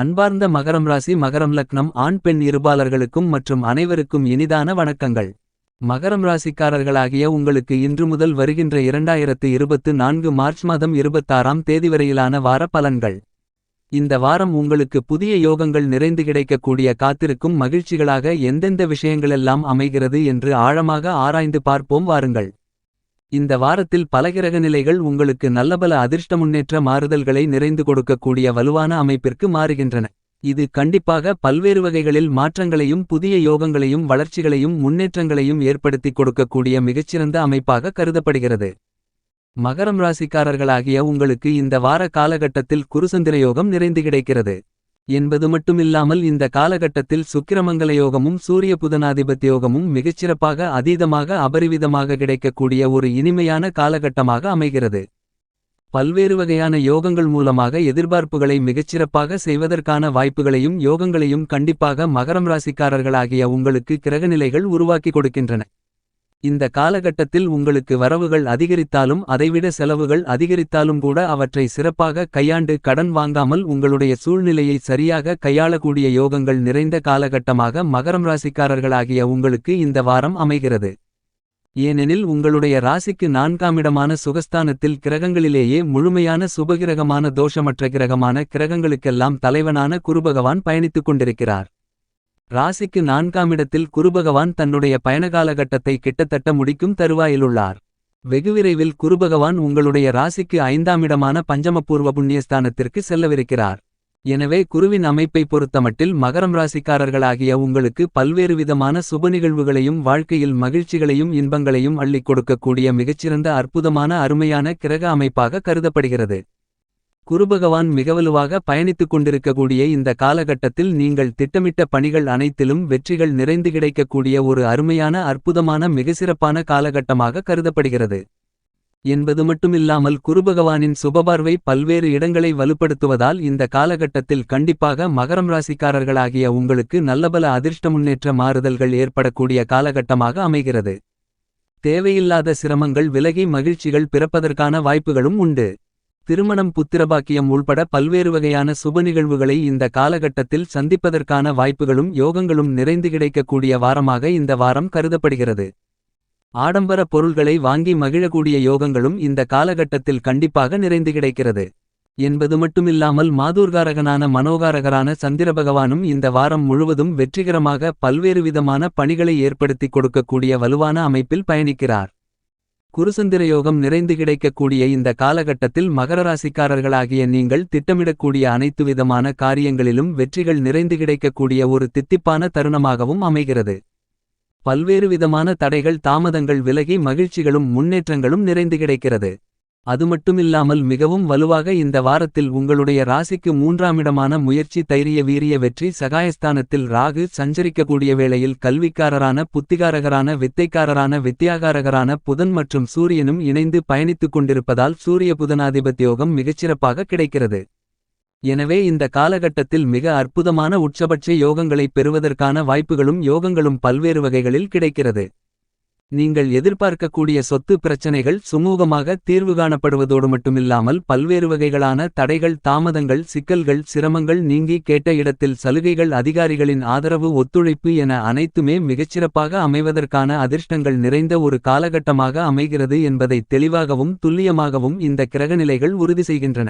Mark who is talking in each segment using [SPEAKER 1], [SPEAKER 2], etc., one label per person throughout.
[SPEAKER 1] அன்பார்ந்த மகரம் ராசி மகரம் லக்னம் ஆண் பெண் இருபாலர்களுக்கும் மற்றும் அனைவருக்கும் இனிதான வணக்கங்கள். மகரம் ராசிக்காரர்களாகிய உங்களுக்கு இன்று முதல் வருகின்ற இரண்டாயிரத்து இருபத்து நான்கு மார்ச் மாதம் இருபத்தாறாம் தேதி வரையிலான வார பலன்கள். இந்த வாரம் உங்களுக்கு புதிய யோகங்கள் நிறைந்து கிடைக்கக்கூடிய காத்திருக்கும் மகிழ்ச்சிகளாக எந்தெந்த விஷயங்களெல்லாம் அமைகிறது என்று ஆழமாக ஆராய்ந்து பார்ப்போம் வாருங்கள். இந்த வாரத்தில் பல கிரக நிலைகள் உங்களுக்கு நல்லபல அதிர்ஷ்ட முன்னேற்ற மாறுதல்களை நிறைந்து கொடுக்கக்கூடிய வலுவான அமைப்பிற்கு மாறுகின்றன. இது கண்டிப்பாக பல்வேறு வகைகளில் மாற்றங்களையும் புதிய யோகங்களையும் வளர்ச்சிகளையும் முன்னேற்றங்களையும் ஏற்படுத்திக் கொடுக்கக்கூடிய மிகச்சிறந்த அமைப்பாக கருதப்படுகிறது. மகரம் ராசிக்காரர்களாகிய உங்களுக்கு இந்த வார காலகட்டத்தில் குருசந்திர யோகம் நிறைந்து கிடைக்கிறது. என்பது மட்டுமில்லாமல் இந்த காலகட்டத்தில் சுக்கிரமங்கல யோகமும் சூரிய புதனாதிபத்திய யோகமும் மிகச்சிறப்பாக அதீதமாக அபரிவிதமாக கிடைக்கக்கூடிய ஒரு இனிமையான காலகட்டமாக அமைகிறது. பல்வேறு வகையான யோகங்கள் மூலமாக எதிர்பார்ப்புகளை மிகச்சிறப்பாக செய்வதற்கான வாய்ப்புகளையும் யோகங்களையும் கண்டிப்பாக மகரம் ராசிக்காரர்களாகிய உங்களுக்கு கிரகநிலைகள் உருவாக்கி கொடுக்கின்றன. இந்த காலகட்டத்தில் உங்களுக்கு வரவுகள் அதிகரித்தாலும் அதைவிட செலவுகள் அதிகரித்தாலும் கூட அவற்றை சிறப்பாக கையாண்டு கடன் வாங்காமல் உங்களுடைய சூழ்நிலையை சரியாக கையாளக்கூடிய யோகங்கள் நிறைந்த காலகட்டமாக மகரம் ராசிக்காரர்களாகிய உங்களுக்கு இந்த வாரம் அமைகிறது. ஏனெனில் உங்களுடைய ராசிக்கு நான்காமிடமான சுகஸ்தானத்தில் கிரகங்களிலேயே முழுமையான சுபகிரகமான தோஷமற்ற கிரகமான கிரகங்களுக்கெல்லாம் தலைவனான குருபகவான் பயணித்துக் கொண்டிருக்கிறார். ராசிக்கு நான்காமிடத்தில் குருபகவான் தன்னுடைய பயணகாலகட்டத்தை கிட்டத்தட்ட முடிக்கும் தருவாயிலுள்ளார். வெகுவிரைவில் குருபகவான் உங்களுடைய ராசிக்கு ஐந்தாமிடமான பஞ்சமபூர்வ புண்ணியஸ்தானத்திற்கு செல்லவிருக்கிறார். எனவே குருவின் அமைப்பை பொறுத்தமட்டில் மகரம் ராசிக்காரர்களாகிய உங்களுக்கு பல்வேறு விதமான சுப நிகழ்வுகளையும் வாழ்க்கையில் மகிழ்ச்சிகளையும் இன்பங்களையும் அள்ளிக் கொடுக்கக்கூடிய மிகச்சிறந்த அற்புதமான அருமையான கிரக அமைப்பாக கருதப்படுகிறது. குருபகவான் மிகவலுவாக பயணித்துக் கொண்டிருக்கக்கூடிய இந்த காலகட்டத்தில் நீங்கள் திட்டமிட்ட பணிகள் அனைத்திலும் வெற்றிகள் நிறைந்து கிடைக்கக்கூடிய ஒரு அருமையான அற்புதமான மிகச்சிறப்பான காலகட்டமாக கருதப்படுகிறது. என்பது மட்டுமில்லாமல் குருபகவானின் சுபபார்வை பல்வேறு இடங்களை வலுப்படுத்துவதால் இந்த காலகட்டத்தில் கண்டிப்பாக மகரம் ராசிக்காரர்களாகிய உங்களுக்கு நல்லபல அதிர்ஷ்ட முன்னேற்ற மாறுதல்கள் ஏற்படக்கூடிய காலகட்டமாக அமைகிறது. தேவையில்லாத சிரமங்கள் விலகி மகிழ்ச்சிகள் பிறப்பதற்கான வாய்ப்புகளும் உண்டு. திருமணம் புத்திரபாக்கியம் உள்பட பல்வேறு வகையான சுப நிகழ்வுகளை இந்த காலகட்டத்தில் சந்திப்பதற்கான வாய்ப்புகளும் யோகங்களும் நிறைந்து கிடைக்கக்கூடிய வாரமாக இந்த வாரம் கருதப்படுகிறது. ஆடம்பர பொருள்களை வாங்கி மகிழக்கூடிய யோகங்களும் இந்த காலகட்டத்தில் கண்டிப்பாக நிறைந்து கிடைக்கிறது. என்பது மட்டுமில்லாமல் மாதூர்காரகனான மனோகாரகரான சந்திர பகவானும் இந்த வாரம் முழுவதும் வெற்றிகரமாக பல்வேறு விதமான பணிகளை ஏற்படுத்திக் கொடுக்கக்கூடிய வலுவான அமைப்பில் பயணிக்கிறார். குருசந்திர யோகம் நிறைந்து கிடைக்கக்கூடிய இந்த காலகட்டத்தில் மகர ராசிக்காரர்களாகிய நீங்கள் திட்டமிடக்கூடிய அனைத்து விதமான காரியங்களிலும் வெற்றிகள் நிறைந்து கிடைக்கக்கூடிய ஒரு தித்திப்பான தருணமாகவும் அமைகிறது. பல்வேறு விதமான தடைகள் தாமதங்கள் விலகி மகிழ்ச்சிகளும் முன்னேற்றங்களும் நிறைந்து கிடைக்கிறது. அது மட்டுமில்லாமல் மிகவும் வலுவாக இந்த வாரத்தில் உங்களுடைய ராசிக்கு மூன்றாமிடமான முயற்சி தைரிய வீரிய வெற்றி சகாயஸ்தானத்தில் ராகு சஞ்சரிக்கக்கூடிய வேளையில் கல்விக்காரரான புத்திகாரகரான வித்தைக்காரரான வித்தியாகாரகரான புதன் மற்றும் சூரியனும் இணைந்து பயணித்துக் கொண்டிருப்பதால் சூரிய புதனாதிபத்தியோகம் மிகச்சிறப்பாக கிடைக்கிறது. எனவே இந்த காலகட்டத்தில் மிக அற்புதமான உச்சபட்ச யோகங்களை பெறுவதற்கான வாய்ப்புகளும் யோகங்களும் பல்வேறு வகைகளில் கிடைக்கிறது. நீங்கள் எதிர்பார்க்கக்கூடிய சொத்து பிரச்சனைகள் சுமூகமாக தீர்வு காணப்படுவதோடு மட்டுமில்லாமல் பல்வேறு வகைகளான தடைகள் தாமதங்கள் சிக்கல்கள் சிரமங்கள் நீங்கி கேட்ட இடத்தில் சலுகைகள் அதிகாரிகளின் ஆதரவு ஒத்துழைப்பு என அனைத்துமே மிகச்சிறப்பாக அமைவதற்கான அதிர்ஷ்டங்கள் நிறைந்த ஒரு காலகட்டமாக அமைகிறது என்பதை தெளிவாகவும் துல்லியமாகவும் இந்த கிரகநிலைகள் உறுதி செய்கின்றன.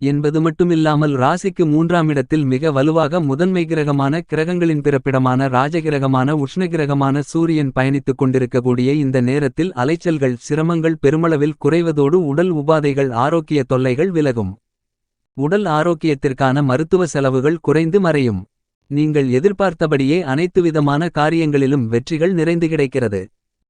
[SPEAKER 1] என்பது மட்டுமில்லாமல் ராசிக்கு மூன்றாம் இடத்தில் மிக வலுவாக முதன்மை கிரகமான கிரகங்களின் பிறப்பிடமான ராஜகிரகமான உஷ்ணகிரகமான சூரியன் பயணித்துக் கொண்டிருக்கக்கூடிய இந்த நேரத்தில் அலைச்சல்கள் சிரமங்கள் பெருமளவில் குறைவதோடு உடல் உபாதைகள் ஆரோக்கிய தொல்லைகள் விலகும். உடல் ஆரோக்கியத்திற்கான மருத்துவ செலவுகள் குறைந்து மறையும். நீங்கள் எதிர்பார்த்தபடியே அனைத்து விதமான காரியங்களிலும் வெற்றிகள் நிறைந்து கிடைக்கிறது.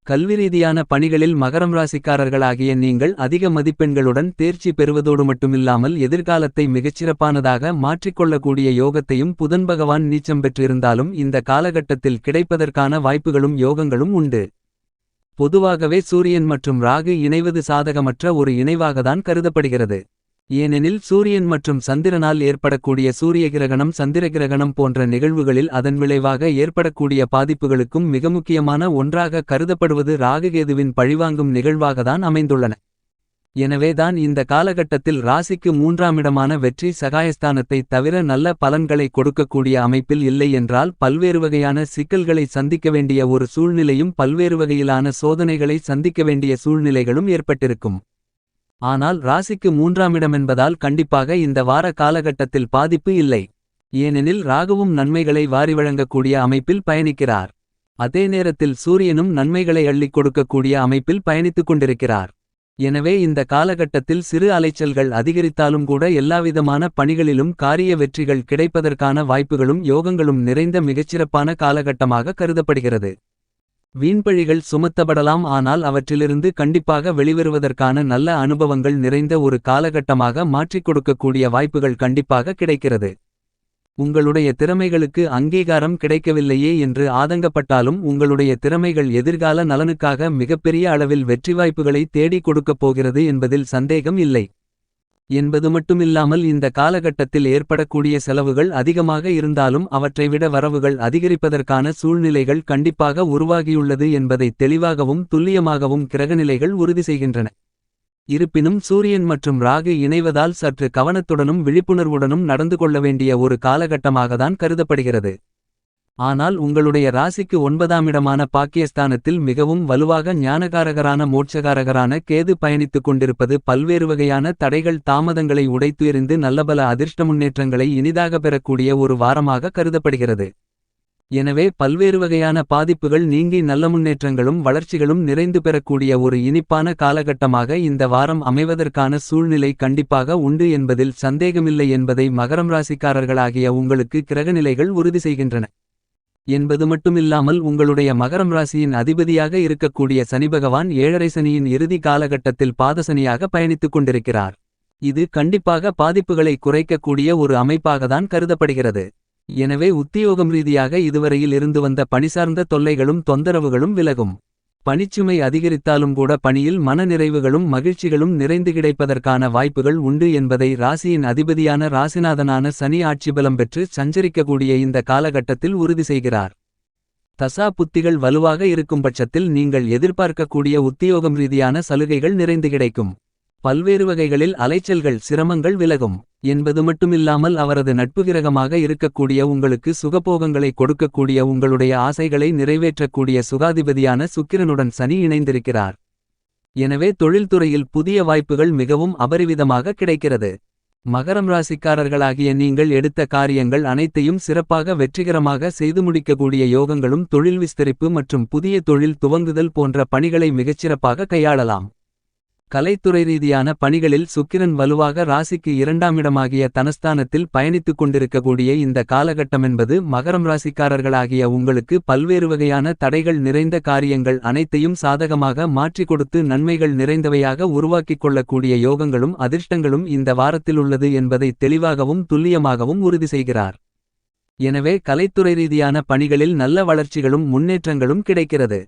[SPEAKER 1] கல்வி ரீதியான பணிகளில் மகரம் ராசிக்காரர்களாகிய நீங்கள் அதிக மதிப்பெண்களுடன் தேர்ச்சி பெறுவதோடு மட்டுமில்லாமல் எதிர்காலத்தை மிகச்சிறப்பானதாக மாற்றிக்கொள்ளக்கூடிய யோகத்தையும் புதன் பகவான் நீச்சம் பெற்றிருந்தாலும் இந்த காலகட்டத்தில் கிடைப்பதற்கான வாய்ப்புகளும் யோகங்களும் உண்டு. பொதுவாகவே சூரியன் மற்றும் ராகு இணைவது சாதகமற்ற ஒரு இணைவாகத்தான் கருதப்படுகிறது. ஏனெனில் சூரியன் மற்றும் சந்திரனால் ஏற்படக்கூடிய சூரிய கிரகணம் சந்திர கிரகணம் போன்ற நிகழ்வுகளில் அதன் விளைவாக ஏற்படக்கூடிய பாதிப்புகளுக்கும் மிக முக்கியமான ஒன்றாக கருதப்படுவது ராககேதுவின் பழிவாங்கும் நிகழ்வாகத்தான் அமைந்துள்ளன. எனவேதான் இந்த காலகட்டத்தில் ராசிக்கு மூன்றாமிடமான வெற்றி சகாயஸ்தானத்தை தவிர நல்ல பலன்களை கொடுக்கக்கூடிய அமைப்பில் இல்லை என்றால் பல்வேறு வகையான சிக்கல்களை சந்திக்க வேண்டிய ஒரு சூழ்நிலையும் பல்வேறு வகையிலான சோதனைகளை சந்திக்க வேண்டிய சூழ்நிலைகளும் ஏற்பட்டிருக்கும். ஆனால் ராசிக்கு மூன்றாமிடமென்பதால் கண்டிப்பாக இந்த வார காலகட்டத்தில் பாதிப்பு இல்லை. ஏனெனில் ராகுவும் நன்மைகளை வாரி வழங்கக்கூடிய அமைப்பில் பயணிக்கிறார். அதே நேரத்தில் சூரியனும் நன்மைகளை அள்ளிக் கொடுக்கக்கூடிய அமைப்பில் பயணித்துக் கொண்டிருக்கிறார். எனவே இந்த காலகட்டத்தில் சிறு அலைச்சல்கள் அதிகரித்தாலும் கூட எல்லாவிதமான பணிகளிலும் காரிய வெற்றிகள் கிடைப்பதற்கான வாய்ப்புகளும் யோகங்களும் நிறைந்த மிகச்சிறப்பான காலகட்டமாக கருதப்படுகிறது. வீண்பழிகள் சுமத்தப்படலாம் ஆனால் அவற்றிலிருந்து கண்டிப்பாக வெளிவருவதற்கான நல்ல அனுபவங்கள் நிறைந்த ஒரு காலகட்டமாக மாற்றிக் கொடுக்கக்கூடிய வாய்ப்புகள் கண்டிப்பாக கிடைக்கிறது. உங்களுடைய திறமைகளுக்கு அங்கீகாரம் கிடைக்கவில்லையே என்று ஆதங்கப்பட்டாலும் உங்களுடைய திறமைகள் எதிர்கால நலனுக்காக மிகப்பெரிய அளவில் வெற்றி வாய்ப்புகளை தேடிக் கொடுக்கப் போகிறது என்பதில் சந்தேகம் இல்லை. என்பது மட்டுமில்லாமல் இந்த காலகட்டத்தில் ஏற்படக்கூடிய செலவுகள் அதிகமாக இருந்தாலும் அவற்றை விட வரவுகள் அதிகரிப்பதற்கான சூழ்நிலைகள் கண்டிப்பாக உருவாகியுள்ளது என்பதை தெளிவாகவும் துல்லியமாகவும் கிரகநிலைகள் உறுதி செய்கின்றன. இருப்பினும் சூரியன் மற்றும் ராகு இணைவதால் சற்று கவனத்துடனும் விழிப்புணர்வுடனும் நடந்து கொள்ள வேண்டிய ஒரு காலகட்டமாகத்தான் கருதப்படுகிறது. ஆனால் உங்களுடைய ராசிக்கு ஒன்பதாமிடமான பாக்கியஸ்தானத்தில் மிகவும் வலுவாக ஞானகாரகரான மோட்சகாரகரான கேது பயணித்துக் கொண்டிருப்பது பல்வேறு வகையான தடைகள் தாமதங்களை உடைத்து எறிந்து நல்லபல அதிர்ஷ்ட முன்னேற்றங்களை இனிதாக பெறக்கூடிய ஒரு வாரமாக கருதப்படுகிறது. எனவே பல்வேறு வகையான பாதிப்புகள் நீங்கி நல்ல முன்னேற்றங்களும் வளர்ச்சிகளும் நிறைந்து பெறக்கூடிய ஒரு இனிப்பான காலகட்டமாக இந்த வாரம் அமைவதற்கான சூழ்நிலை கண்டிப்பாக உண்டு என்பதில் சந்தேகமில்லை என்பதை மகரம் ராசிக்காரர்களாகிய உங்களுக்கு கிரகநிலைகள் உறுதி செய்கின்றன. என்பது மட்டுமில்லாமல் உங்களுடைய மகரம் ராசியின் அதிபதியாக இருக்கக்கூடிய சனிபகவான் ஏழரை சனியின் இறுதி காலகட்டத்தில் பாதசனியாக பயணித்துக் கொண்டிருக்கிறார். இது கண்டிப்பாக பாதிப்புகளை குறைக்கக்கூடிய ஒரு அமைப்பாகத்தான் கருதப்படுகிறது. எனவே உத்தியோகம் ரீதியாக இதுவரையில் இருந்து வந்த பணிசார்ந்த தொல்லைகளும் தொந்தரவுகளும் விலகும். பணிச்சுமை அதிகரித்தாலும் கூட பணியில் மனநிறைவுகளும் மகிழ்ச்சிகளும் நிறைந்து கிடைப்பதற்கான வாய்ப்புகள் உண்டு என்பதை ராசியின் அதிபதியான ராசிநாதனான சனி ஆட்சிபலம் பெற்று சஞ்சரிக்கக்கூடிய இந்த காலகட்டத்தில் உறுதி செய்கிறார். தசா புத்திகள் வலுவாக இருக்கும் பட்சத்தில் நீங்கள் எதிர்பார்க்கக்கூடிய உத்தியோகம் ரீதியான சலுகைகள் நிறைந்து கிடைக்கும். பல்வேறு வகைகளில் அலைச்சல்கள் சிரமங்கள் விலகும். என்பது மட்டுமில்லாமல் அவரது நட்பு கிரகமாக இருக்கக்கூடிய உங்களுக்கு சுகபோகங்களை கொடுக்கக்கூடிய உங்களுடைய ஆசைகளை நிறைவேற்றக்கூடிய சுகாதிபதியான சுக்கிரனுடன் சனி இணைந்திருக்கிறார். எனவே தொழில்துறையில் புதிய வாய்ப்புகள் மிகவும் அபரிவிதமாக கிடைக்கிறது. மகரம் ராசிக்காரர்களாகிய நீங்கள் எடுத்த காரியங்கள் அனைத்தையும் சிறப்பாக வெற்றிகரமாக செய்து முடிக்கக்கூடிய யோகங்களும் தொழில் விஸ்தரிப்பு மற்றும் புதிய தொழில் துவங்குதல் போன்ற பணிகளை மிகச்சிறப்பாக கையாளலாம். கலைத்துறை ரீதியான பணிகளில் சுக்கிரன் வலுவாக ராசிக்கு இரண்டாமிடமாகிய தனஸ்தானத்தில் பயணித்துக் கொண்டிருக்கக்கூடிய இந்த காலகட்டமென்பது மகரம் ராசிக்காரர்களாகிய உங்களுக்கு பல்வேறு வகையான தடைகள் நிறைந்த காரியங்கள் அனைத்தையும் சாதகமாக மாற்றிக் கொடுத்து நன்மைகள் நிறைந்தவையாக உருவாக்கிக் கொள்ளக்கூடிய யோகங்களும் அதிர்ஷ்டங்களும் இந்த வாரத்தில் உள்ளது என்பதை தெளிவாகவும் துல்லியமாகவும் உறுதி செய்கிறார். எனவே கலைத்துறை ரீதியான பணிகளில் நல்ல வளர்ச்சிகளும் முன்னேற்றங்களும் கிடைக்கிறது.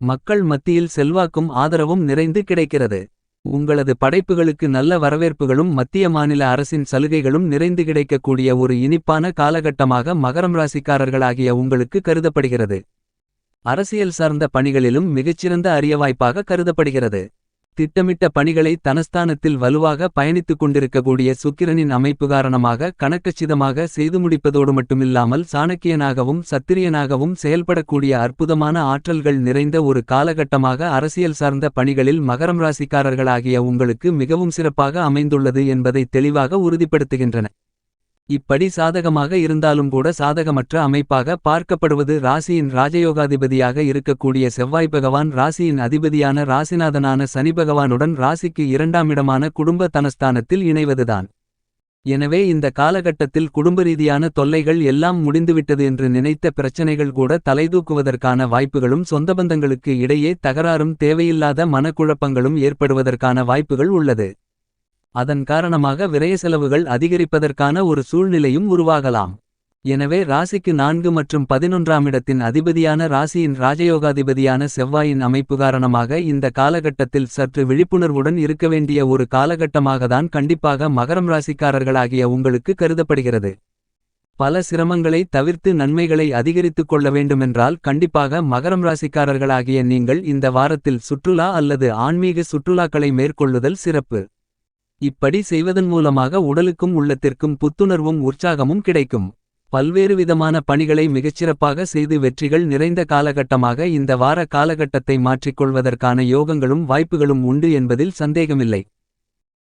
[SPEAKER 1] மக்கள் மத்தியில் செல்வாக்கும் ஆதரவும் நிறைந்து கிடைக்கிறது. உங்களது படைப்புகளுக்கு நல்ல வரவேற்புகளும் மத்திய மாநில அரசின் சலுகைகளும் நிறைந்து கிடைக்கக்கூடிய ஒரு இனிப்பான காலகட்டமாக மகரம் ராசிக்காரர்களாகிய உங்களுக்கு கருதப்படுகிறது. அரசியல் சார்ந்த பணிகளிலும் மிகச்சிறந்த அரியவாய்ப்பாக கருதப்படுகிறது. திட்டமிட்ட பணிகளை தனஸ்தானத்தில் வலுவாக பயணித்துக் கொண்டிருக்கக்கூடிய சுக்கிரனின் அமைப்பு காரணமாக கணக்கச்சிதமாக செய்து முடிப்பதோடு மட்டுமில்லாமல் சாணக்கியனாகவும் சத்திரியனாகவும் செயல்படக்கூடிய அற்புதமான ஆற்றல்கள் நிறைந்த ஒரு காலகட்டமாக அரசியல் சார்ந்த பணிகளில் மகரம் ராசிக்காரர்களாகிய உங்களுக்கு மிகவும் சிறப்பாக அமைந்துள்ளது என்பதை தெளிவாக உறுதிப்படுத்துகின்றன. இப்படி சாதகமாக இருந்தாலும் கூட சாதகமற்ற அமைப்பாக பார்க்கப்படுவது ராசியின் ராஜயோகாதிபதியாக இருக்கக்கூடிய செவ்வாய் பகவான் ராசியின் அதிபதியான ராசிநாதனான சனி பகவானுடன் ராசிக்கு இரண்டாமிடமான குடும்ப தனஸ்தானத்தில் இணைவதுதான். எனவே இந்த காலகட்டத்தில் குடும்ப ரீதியான தொல்லைகள் எல்லாம் முடிந்துவிட்டது என்று நினைத்த பிரச்சனைகள் கூட தலைதூக்குவதற்கான வாய்ப்புகளும் சொந்த பந்தங்களுக்கு இடையே தகராறும் தேவையில்லாத மனக்குழப்பங்களும் ஏற்படுவதற்கான வாய்ப்புகள் உள்ளது. அதன் காரணமாக விரய செலவுகள் அதிகரிப்பதற்கான ஒரு சூழ்நிலையும் உருவாகலாம் எனவே ராசிக்கு நான்கு மற்றும் பதினொன்றாம் இடத்தின் அதிபதியான ராசியின் ராஜயோகாதிபதியான செவ்வாயின் அமைப்பு காரணமாக இந்த காலகட்டத்தில் சற்று விழிப்புணர்வுடன் இருக்க வேண்டிய ஒரு காலகட்டமாகத்தான் கண்டிப்பாக மகரம் ராசிக்காரர்களாகிய உங்களுக்கு கருதப்படுகிறது பல சிரமங்களை தவிர்த்து நன்மைகளை அதிகரித்துக் கொள்ள வேண்டுமென்றால் கண்டிப்பாக மகரம் ராசிக்காரர்களாகிய நீங்கள் இந்த வாரத்தில் சுற்றுலா அல்லது ஆன்மீக சுற்றுலாக்களை மேற்கொள்ளுதல் சிறப்பு. இப்படி செய்வதன் மூலமாக உடலுக்கும் உள்ளத்திற்கும் புத்துணர்வும் உற்சாகமும் கிடைக்கும். பல்வேறு விதமான பணிகளை மிகச்சிறப்பாக செய்து வெற்றிகள் நிறைந்த காலகட்டமாக இந்த வார காலகட்டத்தை மாற்றிக்கொள்வதற்கான யோகங்களும் வாய்ப்புகளும் உண்டு என்பதில் சந்தேகமில்லை.